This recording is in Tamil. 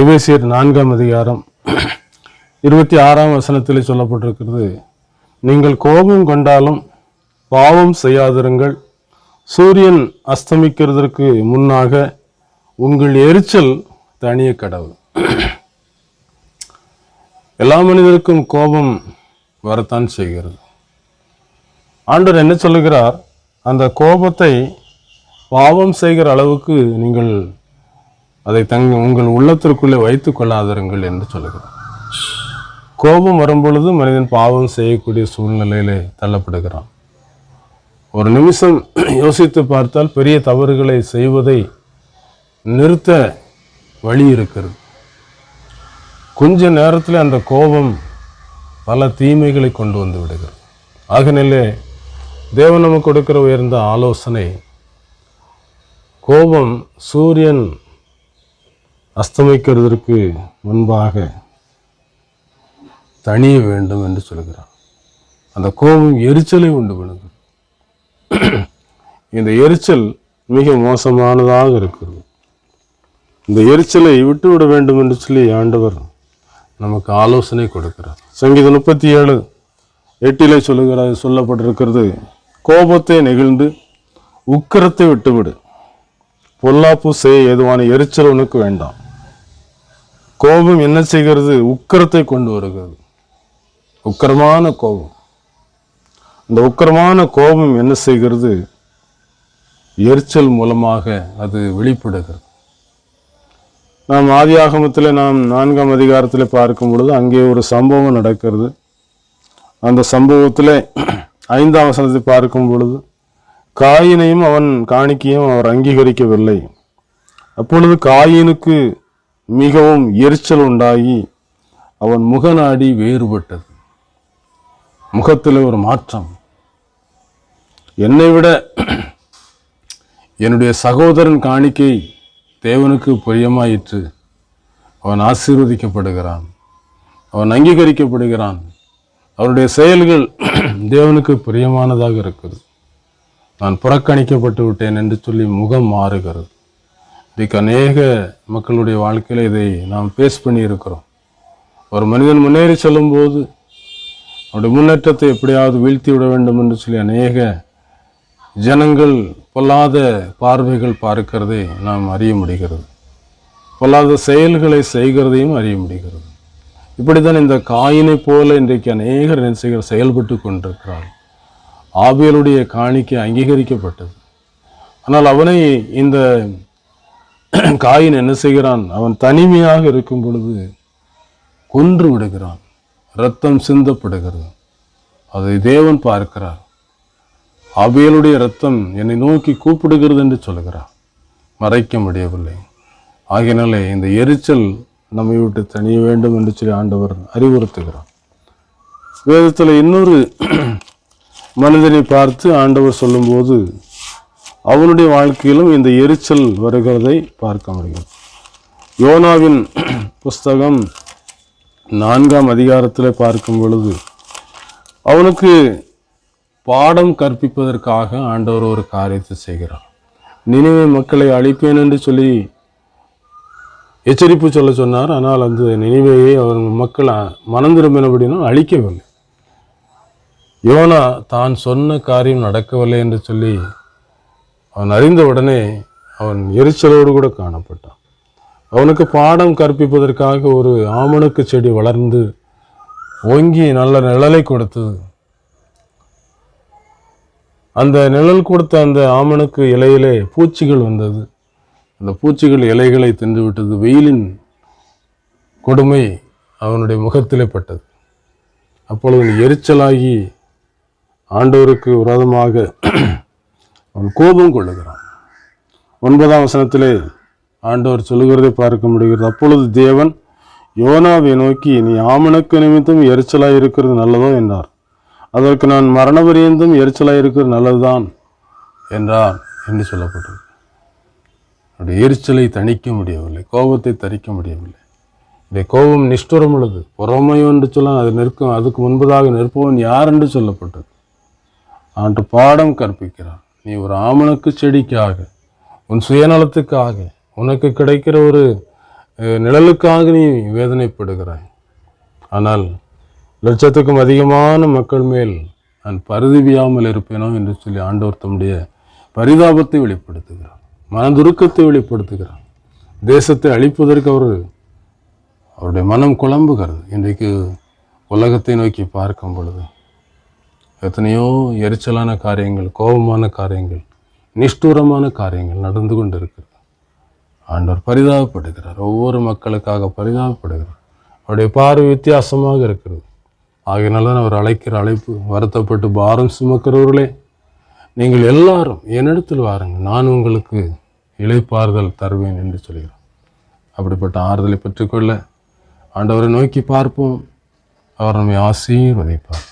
எபேசியர் நான்காம் அதிகாரம் இருபத்தி ஆறாம் வசனத்தில் சொல்லப்பட்டிருக்கிறது நீங்கள் கோபம் கொண்டாலும் பாவம் செய்யாதிருங்கள். சூரியன் அஸ்தமிக்கிறதற்கு முன்னாக உங்கள் எரிச்சல் தனிய கடவுள். எல்லா மனிதருக்கும் கோபம் வரத்தான் செய்கிறது. ஆண்டவர் என்ன சொல்லுகிறார்? அந்த கோபத்தை பாவம் செய்கிற அளவுக்கு நீங்கள் அதை தங்க உங்கள் உள்ளத்திற்குள்ளே வைத்துக் கொள்ளாதிருங்கள் என்று சொல்லுகிறார். கோபம் வரும்பொழுது மனிதன் பாவம் செய்யக்கூடிய சூழ்நிலையிலே தள்ளப்படுகிறான். ஒரு நிமிஷம் யோசித்து பார்த்தால் பெரிய தவறுகளை செய்வதை நிறுத்த வழி இருக்கிறது. கொஞ்ச நேரத்தில் அந்த கோபம் பல தீமைகளை கொண்டு வந்து விடுகிறது. ஆகநிலே தேவன் நமக்கு கொடுக்கிற உயர்ந்த ஆலோசனை கோபம் சூரியன் அஸ்தமிக்கிறதற்கு முன்பாக தணிய வேண்டும் என்று சொல்கிறார் அந்த கோபம் எரிச்சலை உண்டு பண்ணுகிறது இந்த எரிச்சல் மிக மோசமானதாக இருக்கிறது. இந்த எரிச்சலை விட்டுவிட வேண்டும் என்று சொல்லி ஆண்டவர் நமக்கு ஆலோசனை கொடுக்கிறார். சங்கீதம் முப்பத்தி ஏழு எட்டிலே சொல்லுகிறார் சொல்லப்பட்டிருக்கிறது கோபத்தை நெகிழ்ந்து உக்கிரத்தை விட்டுவிடு. பொல்லாப்பு செய்ய ஏதுவான எரிச்சல் உனக்கு வேண்டாம். கோபம் என்ன செய்கிறது? உக்கிரத்தை கொண்டு வருகிறது. உக்கிரமான கோபம். அந்த உக்கிரமான கோபம் என்ன செய்கிறது? எரிச்சல் மூலமாக அது வெளிப்படுகிறது. நாம் ஆதியாகமத்தில் நாம் நான்காம் அதிகாரத்தில் பார்க்கும் பொழுது அங்கே ஒரு சம்பவம் நடக்கிறது. அந்த சம்பவத்தில் ஐந்தாம் வசனத்தை பார்க்கும் பொழுது காயினையும் அவன் காணிக்கையும் அவர் அங்கீகரிக்கவில்லை. அப்பொழுது காயினுக்கு மிகவும் எரிச்சல் உண்டாகி அவன் முகநாடி வேறுபட்டது. முகத்தில் ஒரு மாற்றம். என்னை விட என்னுடைய சகோதரன் காணிக்கை தேவனுக்கு பிரியமாயிற்று. அவன் ஆசீர்வதிக்கப்படுகிறான். அவன் அங்கீகரிக்கப்படுகிறான். அவருடைய செயல்கள் தேவனுக்கு பிரியமானதாக இருக்குது. நான் புறக்கணிக்கப்பட்டு விட்டேன் என்று சொல்லி முகம் மாறுகிறது. இன்றைக்கு அநேக மக்களுடைய வாழ்க்கையில் இதை நாம் பேஸ் பண்ணியிருக்கிறோம். ஒரு மனிதன் முன்னேறி செல்லும்போது அவருடைய முன்னேற்றத்தை எப்படியாவது வீழ்த்தி விட வேண்டும் என்று சொல்லி அநேக ஜனங்கள் பொல்லாத பார்வைகள் பார்க்கிறதை நாம் அறிய முடிகிறது. பொல்லாத செயல்களை செய்கிறதையும் அறிய முடிகிறது. இப்படித்தான் இந்த காயினை போல இன்றைக்கு அநேகர் என்ன செயல்பட்டு கொண்டிருக்கிறார். ஆபியலுடைய காணிக்கை அங்கீகரிக்கப்பட்டது. ஆனால் அவனை இந்த காயின் என்ன செய்கிறான்? அவன் தனிமையாக இருக்கும் பொழுது கொன்று விடுகிறான். இரத்தம் சிந்தப்படுகிறது. அதை தேவன் பார்க்கிறார். ஆபியலுடைய இரத்தம் என்னை நோக்கி கூப்பிடுகிறது என்று சொல்கிறார். மறைக்க முடியவில்லை. ஆகினாலே இந்த எரிச்சல் நம்மை விட்டு தனிய வேண்டும் என்று சொல்லி ஆண்டவர் அறிவுறுத்துகிறார். வேதத்தில் இன்னொரு மனிதனை பார்த்து ஆண்டவர் சொல்லும்போது அவனுடைய வாழ்க்கையிலும் இந்த எரிச்சல் வருகிறதை பார்க்க முடியும். யோனாவின் புஸ்தகம் நான்காம் அதிகாரத்தில் பார்க்கும் பொழுது அவனுக்கு பாடம் கற்பிப்பதற்காக ஆண்டவர் ஒரு காரியத்தை செய்கிறார். நினைவு மக்களை அழிப்பேன் என்று சொல்லி எச்சரிப்பு சொல்ல சொன்னார். ஆனால் அந்த நினைவையை அவர் மக்கள் மனந்திரும்பினபடினும் அழிக்கவில்லை. யோனா தான் சொன்ன காரியம் நடக்கவில்லை என்று சொல்லி அவன் அறிந்த உடனே அவன் எரிச்சலோடு கூட காணப்பட்டான். அவனுக்கு பாடம் கற்பிப்பதற்காக ஒரு ஆமணக்கு செடி வளர்ந்து ஓங்கி நல்ல நிழலை கொடுத்தது. அந்த நிழல் கொடுத்த அந்த ஆமணக்கு இலையிலே பூச்சிகள் வந்தது. அந்த பூச்சிகள் இலைகளை தின்றுவிட்டது. வெயிலின் கொடுமை அவனுடைய முகத்திலே பட்டது. அப்பொழுது எரிச்சலாகி ஆண்டவருக்கு விரோதமாக அவன் கோபம் கொள்ளுகிறான். ஒன்பதாம் வசனத்திலே ஆண்டவர் சொல்லுகிறதை பார்க்க முடிகிறது. அப்பொழுது தேவன் யோனாவை நோக்கி நீ ஆமணக்கு நிமித்தம் எரிச்சலாக இருக்கிறது நல்லதோ? என்றார். அதற்கு நான் மரணபரியந்தம் எரிச்சலாக இருக்கிறது நல்லதுதான் என்றார் என்று சொல்லப்பட்டது அவருடைய எரிச்சலை தணிக்க முடியவில்லை கோபத்தை தணிக்க முடியவில்லை. இந்த கோபம் நிஷ்டுரம் உள்ளது. பொறாமை என்று சொல்ல அது நிற்கும் அதுக்கு முன்பதாக நிற்பவன் யார் என்று சொல்லப்பட்டது ஆண்டு பாடம் கற்பிக்கிறான். நீ ஒரு ஆமணக்கு செடிக்காக உன் சுயநலத்துக்காக உனக்கு கிடைக்கிற ஒரு நிழலுக்காக நீ வேதனைப்படுகிறாய். ஆனால் லட்சத்துக்கும் அதிகமான மக்கள் மேல் நான் பரிதவியாமல் இருப்பேனோ என்று சொல்லி ஆண்டவர் தம்முடைய பரிதாபத்தை வெளிப்படுத்துகிறார் மனதுருக்கத்தை வெளிப்படுத்துகிறார். தேசத்தை அழிப்பதற்கு அவர் அவருடைய மனம் குழம்புகிறது. இன்றைக்கு உலகத்தை நோக்கி பார்க்கும் பொழுது எத்தனையோ எரிச்சலான காரியங்கள் கோபமான காரியங்கள் நிஷ்டூரமான காரியங்கள் நடந்து கொண்டு இருக்கிறது ஆண்டவர் பரிதாபப்படுகிறார். ஒவ்வொரு மக்களுக்காக பரிதாபப்படுகிறார். அவருடைய பார்வை வித்தியாசமாக இருக்கிறது. ஆகையினால தான் அவர் அழைக்கிற அழைப்பு வருத்தப்பட்டு பாரம் சுமக்கிறவர்களே நீங்கள் எல்லாரும் என்னிடத்தில் வாருங்கள். நான் உங்களுக்கு இளைப்பாறுதல் தருவேன் என்று சொல்கிறார். அப்படிப்பட்ட ஆறுதலை பெற்றுக்கொள்ள ஆண்டவரை நோக்கி பார்ப்போம். அவர் நம்மை ஆசீர்வதிப்பார்.